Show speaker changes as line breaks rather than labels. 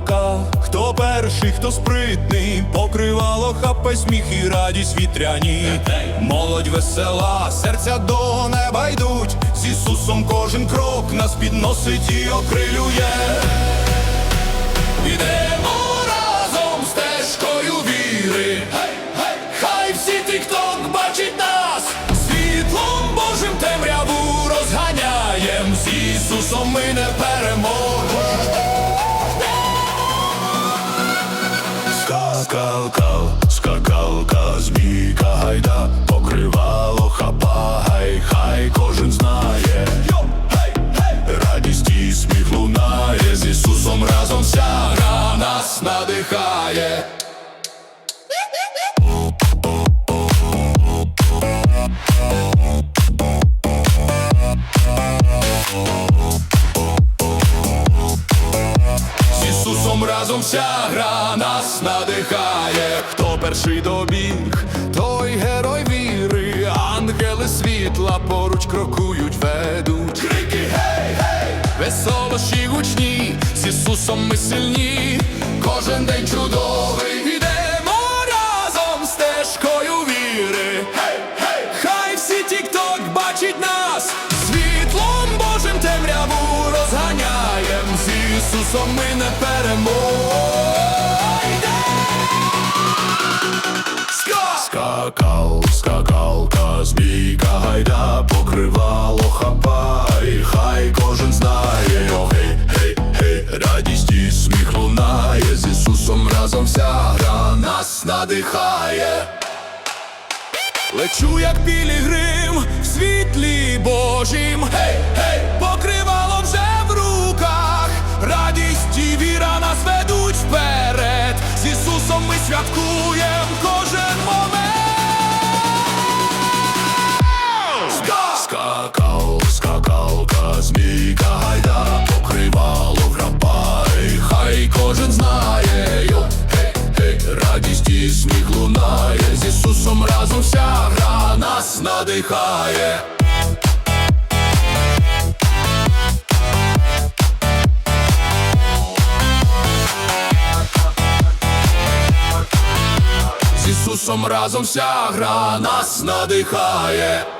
руках. Хто перший, хто спритний, покривало хапе сміх і радість вітряні. Молодь весела, серця до неба йдуть. З Ісусом кожен крок нас підносить і окрилює. Ідемо разом стежкою віри. Хай всі тік-ток бачить нас, світлом Божим темряву розганяєм. З Ісусом ми не переможемо. Гра нас надихає. З Ісусом разом вся гра нас надихає. Хто перший добіг, той герой віри, ангели світла поруч крокують, ведуть. Веселощі гучні, з Ісусом ми сильні, кожен день чудовий. Ідемо разом стежкою віри. Хай всі тік-ток бачить нас, світлом Божим темряву розганяєм. З Ісусом ми не переможемо. Скакал, скакалка, змійка гайда, покривало хапай, надихає. Лечу, як пілігрим в світлі Божім, гей, гей, покривало вже в руках, радість і віра нас ведуть вперед. З Ісусом ми святкуєм кожен момент. Ісусом разом вся гра нас надихає. З Ісусом разом вся гра нас надихає.